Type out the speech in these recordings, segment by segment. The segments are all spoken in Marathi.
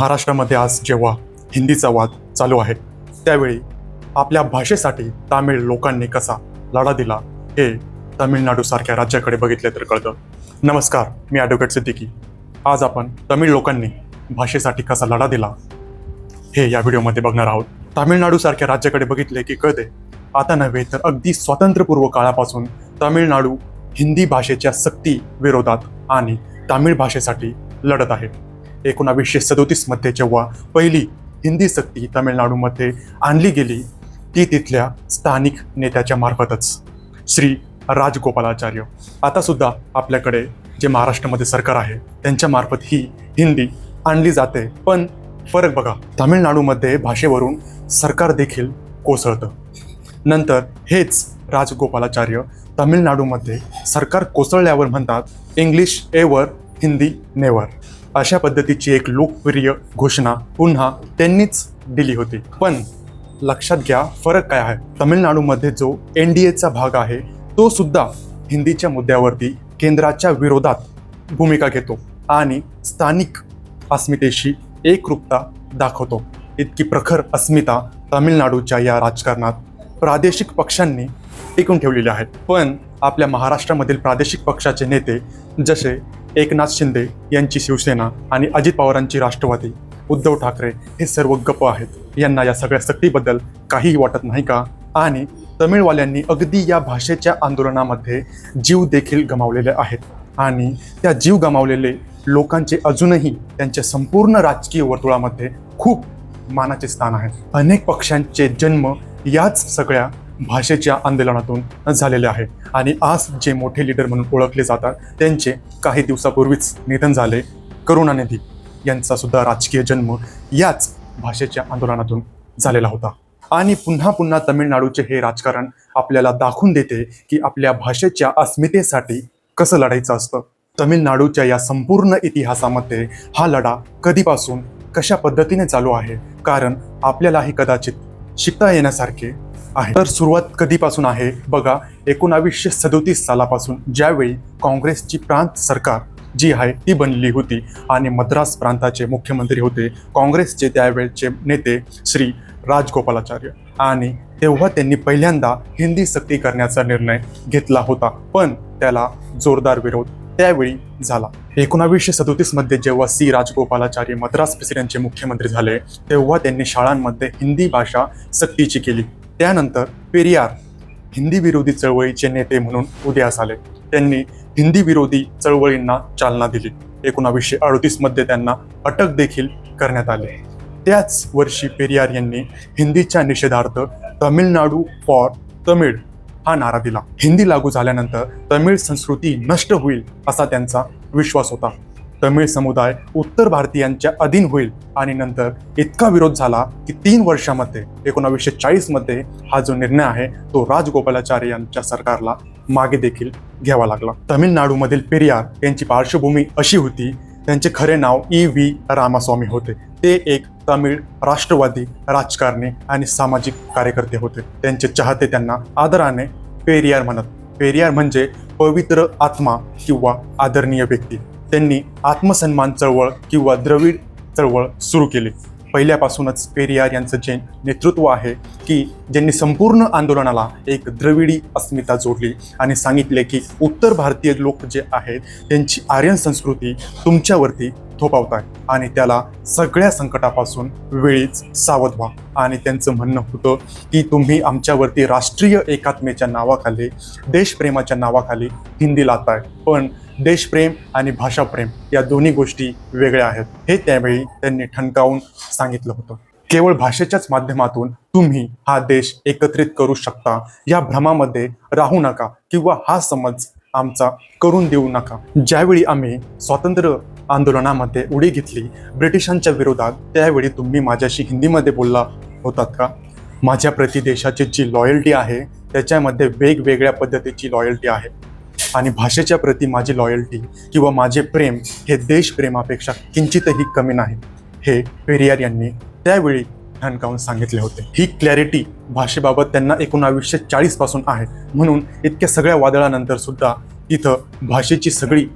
महाराष्ट्रामध्ये आज जेव्हा हिंदीचा वाद चालू आहे त्यावेळी आपल्या भाषेसाठी तामिळ लोकांनी कसा लढा दिला हे तामिळनाडूसारख्या राज्याकडे बघितले तर कळतं. नमस्कार मी ॲडव्होकेट सिद्दीकी. आज आपण तमिळ लोकांनी भाषेसाठी कसा लढा दिला हे या व्हिडिओमध्ये बघणार आहोत. तामिळनाडूसारख्या राज्याकडे बघितले की कळते आता नव्हे तर अगदी स्वातंत्र्यपूर्व काळापासून तामिळनाडू हिंदी भाषेच्या सक्ती विरोधात आणि तामिळ भाषेसाठी लढत आहे. एकोणावीसशे सदोतीसमध्ये जेव्हा पहिली हिंदी सक्ती तामिळनाडूमध्ये आणली गेली ती तिथल्या स्थानिक नेत्याच्या मार्फतच. श्री राजगोपालाचार्य. आता सुद्धा आपल्याकडे जे महाराष्ट्रामध्ये सरकार आहे त्यांच्या मार्फत ही हिंदी आणली जाते. पण फरक बघा तामिळनाडूमध्ये भाषेवरून सरकार देखील कोसळतं. नंतर हेच राजगोपालाचार्य तामिळनाडूमध्ये सरकार कोसळल्यावर म्हणतात इंग्लिश एवर हिंदी नेवर. अशा पद्धतीची एक लोकप्रिय घोषणा पुन्हा त्यांनीच दिली होती. पण लक्षात घ्या फरक काय आहे? तमिळनाडूमध्ये जो एन डी एचा भाग आहे तो सुद्धा हिंदीच्या मुद्द्यावरती केंद्राच्या विरोधात भूमिका घेतो आणि स्थानिक अस्मितेशी एकरूपता दाखवतो. इतकी प्रखर अस्मिता तामिळनाडूच्या या राजकारणात प्रादेशिक पक्षांनी टिकून ठेवलेली आहे. पण आपल्या महाराष्ट्रामधील प्रादेशिक पक्षाचे नेते जसे एकनाथ शिंदे यांची शिवसेना आणि अजित पवारांची राष्ट्रवादी. उद्धव ठाकरे हे सर्व गप्प आहेत. यांना या सगळ्या सक्तीबद्दल काहीही वाटत नाही का? आणि तमिळवाल्यांनी अगदी या भाषेच्या आंदोलनामध्ये जीव देखील गमावलेले आहेत. आणि त्या जीव गमावलेले लोकांचे अजूनही त्यांच्या संपूर्ण राजकीय वर्तुळामध्ये खूप मानाचे स्थान आहे. अनेक पक्षांचे जन्म याच सगळ्या भाषेच्या आंदोलनातून झालेले आहे. आणि आज जे मोठे लीडर म्हणून ओळखले जातात त्यांचे काही दिवसापूर्वीच निधन झाले करुणानिधी यांचा सुद्धा राजकीय जन्म याच भाषेच्या आंदोलनातून झालेला होता. आणि पुन्हा पुन्हा तमिळनाडूचे हे राजकारण आपल्याला दाखवून देते की आपल्या भाषेच्या अस्मितेसाठी कसं लढायचं असतं. तमिळनाडूच्या या संपूर्ण इतिहासामध्ये हा लढा कधीपासून कशा पद्धतीने चालू आहे? कारण आपल्यालाही कदाचित शिकता येण्यासारखे आहे. तर सुरुवात कधीपासून आहे? बघा एकोणावीसशे सदोतीस सालापासून ज्यावेळी काँग्रेसची प्रांत सरकार जी आहे ती बनली होती आणि मद्रास प्रांताचे मुख्यमंत्री होते काँग्रेसचे त्यावेळचे नेते श्री राजगोपालाचार्य. आणि तेव्हा त्यांनी पहिल्यांदा हिंदी सक्ती करण्याचा निर्णय घेतला होता पण त्याला जोरदार विरोध त्यावेळी झाला. एकोणावीसशे सदोतीसमध्ये जेव्हा सी राजगोपालाचार्य मद्रास प्रेसिडेंटचे मुख्यमंत्री झाले तेव्हा त्यांनी शाळांमध्ये हिंदी भाषा सक्तीची केली. त्यानंतर पेरियार हिंदी विरोधी चळवळीचे नेते म्हणून उदयास आले त्यांनी हिंदी विरोधी चळवळींना चालना दिली. एकोणावीसशे अडतीसमध्ये त्यांना अटक देखील करण्यात आले. त्याच वर्षी पेरियार यांनी हिंदीच्या निषेधार्थ तमिळनाडू फॉर तमिळ हा नारा दिला. हिंदी लागू झाल्यानंतर तमिळ संस्कृती नष्ट होईल असा त्यांचा विश्वास होता. तमिळ समुदाय उत्तर भारतीयांच्या अधीन होईल आणि नंतर इतका विरोध झाला की तीन वर्षामध्ये एकोणावीसशे चाळीसमध्ये हा जो निर्णय आहे तो राजगोपालाचार्य यांच्या सरकारला मागे देखील घ्यावा लागला. तमिळनाडूमधील पेरियार यांची पार्श्वभूमी अशी होती त्यांचे खरे नाव ई व्ही रामास्वामी होते. ते एक तमिळ राष्ट्रवादी राजकारणी आणि सामाजिक कार्यकर्ते होते. त्यांचे चाहते त्यांना आदराने पेरियार म्हणत. पेरियार म्हणजे पवित्र आत्मा किंवा आदरणीय व्यक्ती. त्यांनी आत्मसन्मान चळवळ किंवा द्रविड चळवळ सुरू केली. पहिल्यापासूनच पेरियार यांचं जे नेतृत्व आहे की ज्यांनी संपूर्ण आंदोलनाला एक द्रविडी अस्मिता जोडली आणि सांगितले की उत्तर भारतीय लोक जे आहेत त्यांची आर्यन संस्कृती तुमच्यावरती थोपावत आहे आणि त्याला सगळ्या संकटापासून वेळीच सावध व्हा. आणि त्यांचं म्हणणं होतं की तुम्ही आमच्यावरती राष्ट्रीय एकात्मेच्या नावाखाली देशप्रेमाच्या नावाखाली हिंदी लाताय. पण देशप्रेम आणि भाषाप्रेम या दोन्ही गोष्टी वेगळ्या आहेत. हे त्यावेळी त्यांनी ठणकावून सांगितलं होतं. केवळ भाषेच्याच माध्यमातून तुम्ही हा देश एकत्रित करू शकता. या भ्रमामध्ये राहू नका किंवा हा समज आमचा करून देऊ नका. ज्यावेळी आम्ही स्वातंत्र्य आंदोलनामध्ये उडी घेतली ब्रिटिशांच्या विरोधात त्यावेळी तुम्ही माझ्याशी हिंदीमध्ये बोलला होतात का? माझ्या प्रति देशाची जी लॉयल्टी आहे त्याच्यामध्ये वेगवेगळ्या पद्धतीची लॉयल्टी आहे. आणि भाषेच्या प्रती माझी लॉयल्टी किंवा माझे प्रेम हे देशप्रेमापेक्षा किंचितही कमी नाही हे पेरियार यांनी त्यावेळी ठणकावून सांगितले होते. ही क्लॅरिटी भाषेबाबत त्यांना एकोणावीसशे चाळीसपासून आहे. म्हणून इतक्या सगळ्या वादळानंतर सुद्धा इथं भाषेची सगळी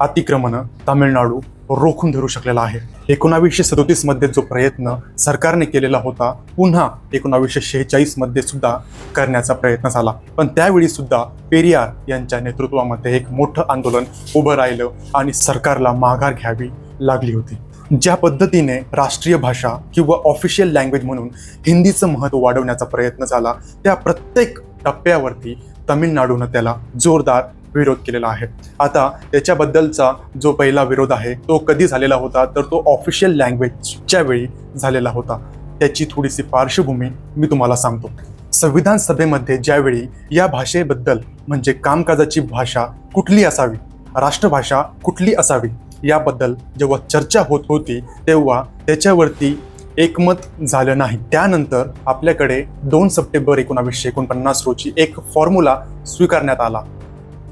अतिक्रमणं तामिळनाडू रोखून धरू शकलेला आहे. एकोणावीसशे सदोतीसमध्ये जो प्रयत्न सरकारने केलेला होता पुन्हा एकोणावीसशे शेहेचाळीसमध्ये सुद्धा करण्याचा प्रयत्न झाला. पण त्यावेळी सुद्धा पेरियार यांच्या नेतृत्वामध्ये एक मोठं आंदोलन उभं राहिलं आणि सरकारला माघार घ्यावी लागली होती. ज्या पद्धतीने राष्ट्रीय भाषा किंवा ऑफिशियल लँग्वेज म्हणून हिंदीचं महत्त्व वाढवण्याचा प्रयत्न झाला त्या प्रत्येक टप्प्यावरती तामिळनाडूनं त्याला जोरदार विरोध केलेला आहे. आता त्याच्याबद्दलचा जो पहिला विरोध आहे तो कधी झालेला होता? तर तो ऑफिशियल लँग्वेजच्या वेळी झालेला होता. त्याची थोडीशी पार्श्वभूमी मी तुम्हाला सांगतो. संविधान सभेमध्ये ज्यावेळी या भाषेबद्दल म्हणजे कामकाजाची भाषा कुठली असावी राष्ट्रभाषा कुठली असावी याबद्दल जेव्हा चर्चा होत होती तेव्हा त्याच्यावरती एकमत झालं नाही. त्यानंतर आपल्याकडे दोन सप्टेंबर एकोणावीसशे एकोणपन्नास रोजी एक फॉर्म्युला स्वीकारण्यात आला.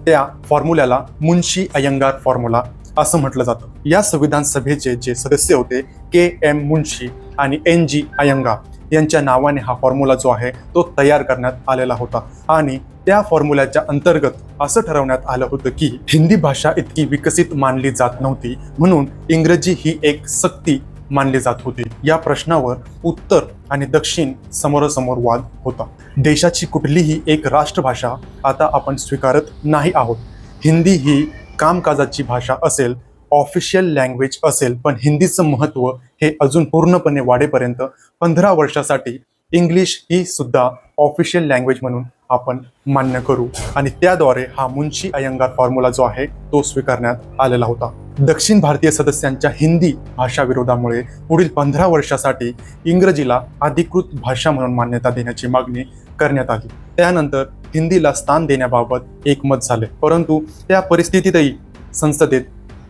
त्या फॉर्म्युल्याला मुन्शी अयंगार फॉर्म्युला असं म्हटलं जातं. या संविधान सभेचे जे सदस्य होते के एम मुन्शी आणि एन जी अयंगार यांच्या नावाने हा फॉर्म्युला जो आहे तो तयार करण्यात आलेला होता. आणि त्या फॉर्म्युल्याच्या अंतर्गत असं ठरवण्यात आलं होतं की हिंदी भाषा इतकी विकसित मानली जात नव्हती म्हणून इंग्रजी ही एक सक्ती मानली जात होते. या प्रश्नावर उत्तर आणि दक्षिण समोरासमोर वाद होता. देशाची कुठलीही एक राष्ट्रभाषा आता आपण स्वीकारत नाही आहोत. हिंदी ही कामकाजाची भाषा असेल ऑफिशियल लँग्वेज असेल पण हिंदीचं महत्त्व हे अजून पूर्णपणे वाढेपर्यंत पंधरा वर्षासाठी इंग्लिश ही सुद्धा ऑफिशियल लँग्वेज म्हणून आपण मान्य करू. आणि त्याद्वारे हा मुंशी अयंगार फॉर्म्युला जो आहे तो स्वीकारण्यात आलेला होता. दक्षिण भारतीय सदस्यांच्या हिंदी भाषा विरोधामुळे पुढील पंधरा वर्षासाठी इंग्रजीला अधिकृत भाषा म्हणून मान्यता देण्याची मागणी करण्यात आली. त्यानंतर हिंदीला स्थान देण्याबाबत एकमत झाले. परंतु त्या परिस्थितीतही संसदेत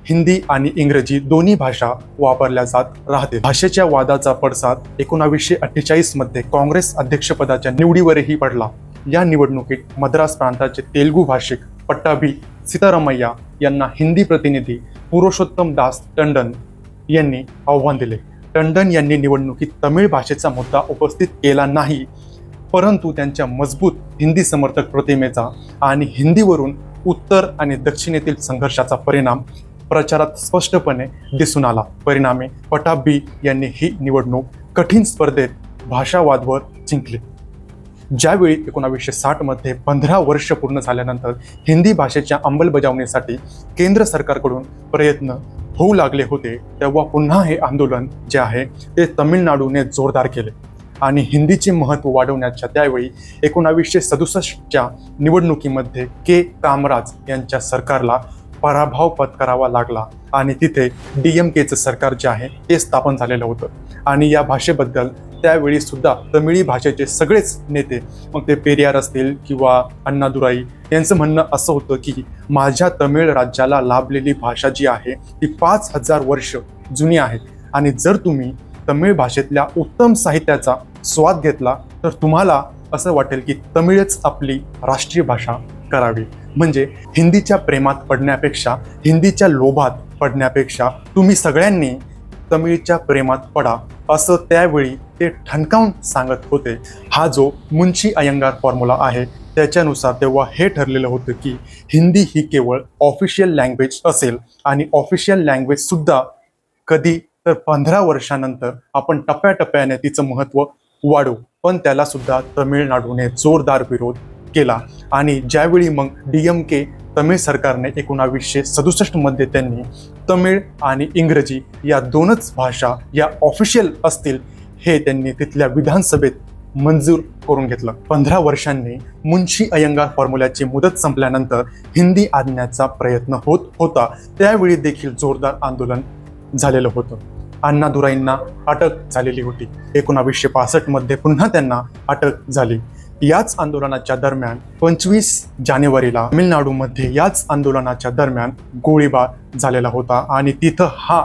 हिंदी आणि इंग्रजी दोन्ही भाषा वापरल्या जात राहते. भाषेच्या वादाचा पडसाद एकोणावीसशे अठ्ठेचाळीसमध्ये काँग्रेस अध्यक्षपदाच्या निवडीवरही पडला. या निवडणुकीत मद्रास प्रांताचे तेलगू भाषिक पट्टाभी सीतारामय्या यांना हिंदी प्रतिनिधी पुरुषोत्तम दास टंडन यांनी आव्हान दिले. टंडन यांनी निवडणुकीत तमिळ भाषेचा मुद्दा उपस्थित केला नाही परंतु त्यांच्या मजबूत हिंदी समर्थक प्रतिमेचा आणि हिंदीवरून उत्तर आणि दक्षिणेतील संघर्षाचा परिणाम प्रचारात स्पष्टपणे दिसून आला. परिणामी पटाबी यांनी ही निवडणूक कठीण स्पर्धेत भाषावादवर जिंकली. ज्यावेळी एकोणावीसशे साठमध्ये पंधरा वर्ष पूर्ण झाल्यानंतर हिंदी भाषेच्या अंमलबजावणीसाठी केंद्र सरकारकडून प्रयत्न होऊ लागले होते तेव्हा पुन्हा हे आंदोलन जे आहे ते तमिळनाडूने जोरदार केले. आणि हिंदीचे महत्त्व वाढवण्याच्या त्यावेळी एकोणावीसशे सदुसष्टच्या निवडणुकीमध्ये के. कामराज यांच्या सरकारला पराभव पत्करावा लागला आणि तिथे डी. एम. केचं सरकार जे आहे ते स्थापन झालेलं होतं. आणि या भाषेबद्दल त्यावेळी सुद्धा तमिळी भाषेचे सगळेच नेते मग ते पेरियार असतील किंवा अण्णादुराई यांचं म्हणणं असं होतं की माझ्या तमिळ राज्याला लाभलेली भाषा जी आहे ती पाच हजार वर्ष जुनी आहे. आणि जर तुम्ही तमिळ भाषेतल्या उत्तम साहित्याचा स्वाद घेतला तर तुम्हाला असं वाटेल की तमिळच आपली राष्ट्रीय भाषा करावी. म्हणजे हिंदीच्या प्रेमात पडण्यापेक्षा हिंदीच्या लोभात पडण्यापेक्षा तुम्ही सगळ्यांनी तमिळच्या प्रेमात पडा असं त्यावेळी ते ठणकावून सांगत होते. हा जो मुंशी अयंगार फॉर्म्युला आहे त्याच्यानुसार तेव्हा हे ठरलेलं होतं की हिंदी ही केवळ ऑफिशियल लँग्वेज असेल आणि ऑफिशियल लँग्वेजसुद्धा कधी तर पंधरा वर्षानंतर आपण टप्प्याटप्प्याने तिचं महत्त्व वाढवू पण त्यालासुद्धा तमिळनाडूने जोरदार विरोध केला. आणि ज्यावेळी मग डी एम के तमिळ सरकारने एकोणावीसशे सदुसष्टमध्ये त्यांनी तमिळ आणि इंग्रजी या दोनच भाषा या ऑफिशियल असतील हे त्यांनी तिथल्या विधानसभेत मंजूर करून घेतलं. पंधरा वर्षांनी मुंशी अयंगार फॉर्म्युल्याची मुदत संपल्यानंतर हिंदी आणण्याचा प्रयत्न होत होता. त्यावेळी देखील जोरदार आंदोलन झालेलं होतं. अण्णादुराईंना अटक झालेली होती. एकोणावीसशे पासष्टमध्ये पुन्हा त्यांना अटक झाली. याच आंदोलनाच्या दरम्यान पंचवीस जानेवारीला तामिळनाडूमध्ये याच आंदोलनाच्या दरम्यान गोळीबार झालेला होता. आणि तिथं हा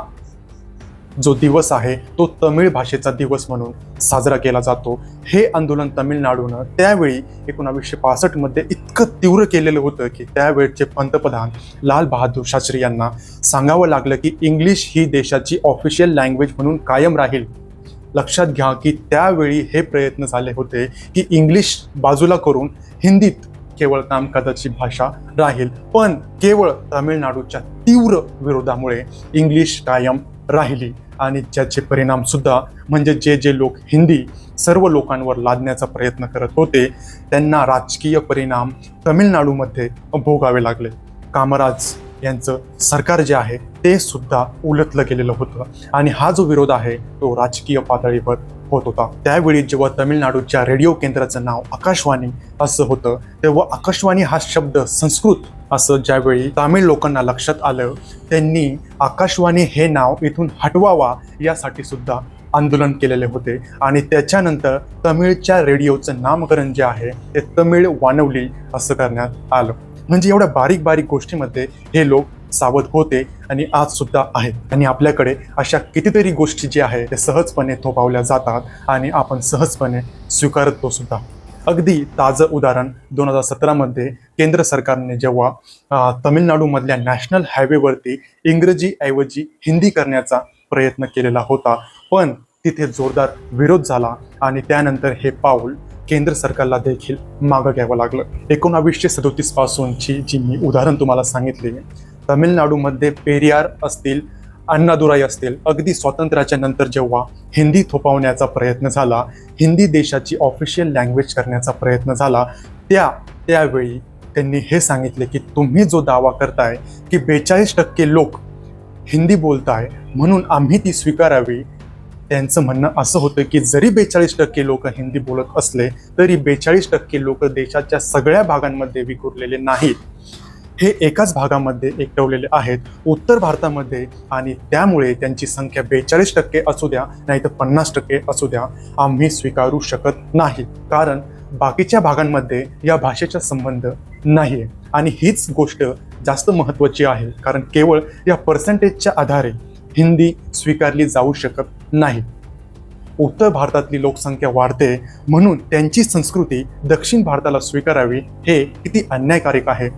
जो दिवस आहे तो तमिळ भाषेचा दिवस म्हणून साजरा केला जातो. हे आंदोलन तमिळनाडूनं त्यावेळी एकोणावीसशे पासष्टमध्ये इतकं तीव्र केलेलं होतं की त्यावेळचे पंतप्रधान लाल बहादूर शास्त्री यांना सांगावं लागलं की इंग्लिश ही देशाची ऑफिशियल लँग्वेज म्हणून कायम राहील. लक्षात घ्या की त्यावेळी हे प्रयत्न झाले होते की इंग्लिश बाजूला करून हिंदीत केवळ कामकाजाची भाषा राहील पण केवळ तामिळनाडूच्या तीव्र विरोधामुळे इंग्लिश कायम राहिली. आणि ज्याचे परिणामसुद्धा म्हणजे जे जे लोक हिंदी सर्व लोकांवर लादण्याचा प्रयत्न करत होते त्यांना राजकीय परिणाम तमिळनाडूमध्ये भोगावे लागले. कामराज यांचं सरकार जे आहे ते सुद्धा उलटलं गेलेलं होतं. आणि हा जो विरोध आहे तो राजकीय पातळीवर होत होता. त्यावेळी जेव्हा तमिळनाडूच्या रेडिओ केंद्राचं नाव आकाशवाणी असं होतं तेव्हा आकाशवाणी हा शब्द संस्कृत असं ज्यावेळी तामिळ लोकांना लक्षात आलं त्यांनी आकाशवाणी हे नाव इथून हटवावा यासाठी सुद्धा आंदोलन केलेले होते. आणि त्याच्यानंतर तमिळच्या रेडिओचं नामकरण जे आहे ते तमिळ वानवली असं करण्यात आलं. म्हणजे एवढ्या बारीक बारीक गोष्टीमध्ये हे लोक सावध होते आणि आज सुद्धा आहेत. आणि आपल्याकडे अशा कितीतरी गोष्टी ज्या आहेत ते सहजपणे थोपावल्या जातात आणि आपण सहजपणे स्वीकारतो सुद्धा. अगदी ताजं उदाहरण दोन हजार सतरामध्ये केंद्र सरकारने जेव्हा तमिळनाडूमधल्या नॅशनल हायवेवरती इंग्रजीऐवजी हिंदी करण्याचा प्रयत्न केलेला होता पण तिथे जोरदार विरोध झाला आणि त्यानंतर हे पाऊल केंद्र सरकारला देखील मागं घ्यावं लागलं. एकोणावीसशे सदोतीस पासूनची जी मी उदाहरण तुम्हाला सांगितली तामिळनाडूमध्ये पेरियार असतील अण्णादुराई असतील अगदी स्वातंत्र्याच्या नंतर जेव्हा हिंदी थोपवण्याचा प्रयत्न झाला हिंदी देशाची ऑफिशियल लँग्वेज करण्याचा प्रयत्न झाला त्या त्यावेळी त्यांनी हे सांगितले की तुम्ही जो दावा करताय की बेचाळीस टक्के लोक हिंदी बोलताय म्हणून आम्ही ती स्वीकारावी त्यांचं म्हणणं असं होतं की जरी बेचाळीस टक्के लोक हिंदी बोलत असले तरी बेचाळीस टक्के लोक देशाच्या सगळ्या भागांमध्ये विखुरलेले नाहीत. हे एकाच भागामध्ये एकटवलेले आहेत उत्तर भारतामध्ये आणि त्यामुळे त्यांची संख्या बेचाळीस टक्के असू द्या नाही तर पन्नास टक्के असू द्या आम्ही स्वीकारू शकत नाही. कारण बाकीच्या भागांमध्ये या भाषेचा संबंध नाही आहे आणि हीच गोष्ट जास्त महत्त्वाची आहे कारण केवळ या पर्सेंटेजच्या आधारे हिंदी स्वीकारली जाऊ शकत नाही. उत्तर भारतातली लोकसंख्या वाढते म्हणून त्यांची संस्कृती दक्षिण भारताला स्वीकारावी हे किती अन्यायकारक आहे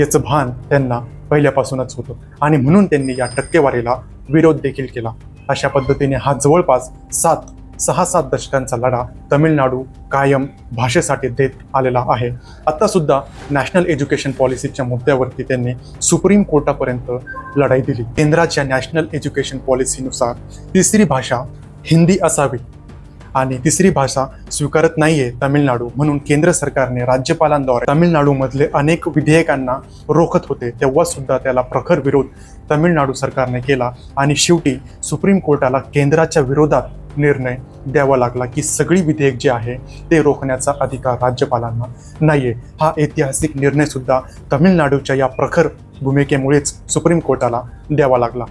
याचं भान त्यांना पहिल्यापासूनच होतं. आणि म्हणून त्यांनी या टक्केवारीला विरोध देखील केला. अशा पद्धतीने हा जवळपास सात सहा सात दशकांचा लढा तमिळनाडू कायम भाषेसाठी देत आलेला आहे. आत्तासुद्धा नॅशनल एज्युकेशन पॉलिसीच्या मुद्द्यावरती त्यांनी सुप्रीम कोर्टापर्यंत लढाई दिली. केंद्राच्या नॅशनल एज्युकेशन पॉलिसीनुसार तिसरी भाषा हिंदी असावी. आणि तिसरी भाषा स्वीकारत नाहीये तमिळनाडू म्हणून केंद्र सरकारने राज्यपालांद्वारे तमिळनाडूमधले अनेक विधेयकांना रोखत होते तेव्हा सुद्धा त्याला प्रखर विरोध तमिळनाडू सरकारने केला आणि शेवटी सुप्रीम कोर्टाला केंद्राच्या विरोधात निर्णय द्यावा लागला की सगळी विधेयक जे आहे ते रोखण्याचा अधिकार राज्यपालांना नाहीये. हा ऐतिहासिक निर्णय सुद्धा तमिळनाडूच्या या प्रखर भूमिकेमुळेच सुप्रीम कोर्टाला द्यावा लागला.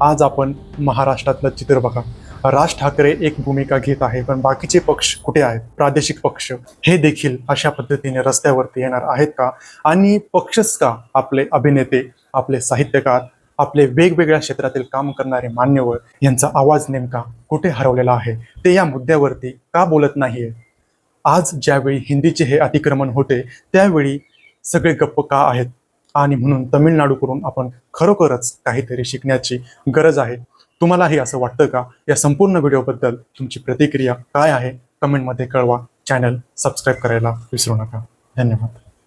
आज आपण महाराष्ट्रातलं चित्र बघा. राज ठाकरे एक भूमिका घेत आहे पण बाकीचे पक्ष कुठे आहेत? प्रादेशिक पक्ष. हे देखील अशा पद्धतीने रस्त्यावरती येणार आहेत का? आणि पक्षच का आपले अभिनेते आपले साहित्यकार आपले वेगवेगळ्या क्षेत्रातील काम करणारे मान्यवर यांचा आवाज नेमका कुठे हरवलेला आहे? ते या मुद्द्यावरती का बोलत नाहीये? आज ज्यावेळी हिंदीचे हे अतिक्रमण होते त्यावेळी सगळे गप्प का आहेत? आणि म्हणून तमिळनाडूकडून आपण खरोखरच काहीतरी शिकण्याची गरज आहे. तुम्हालाही असं वाटतं का? या संपूर्ण व्हिडिओबद्दल तुमची प्रतिक्रिया काय आहे? कमेंटमध्ये कळवा. चॅनल सबस्क्राईब करायला विसरू नका. धन्यवाद.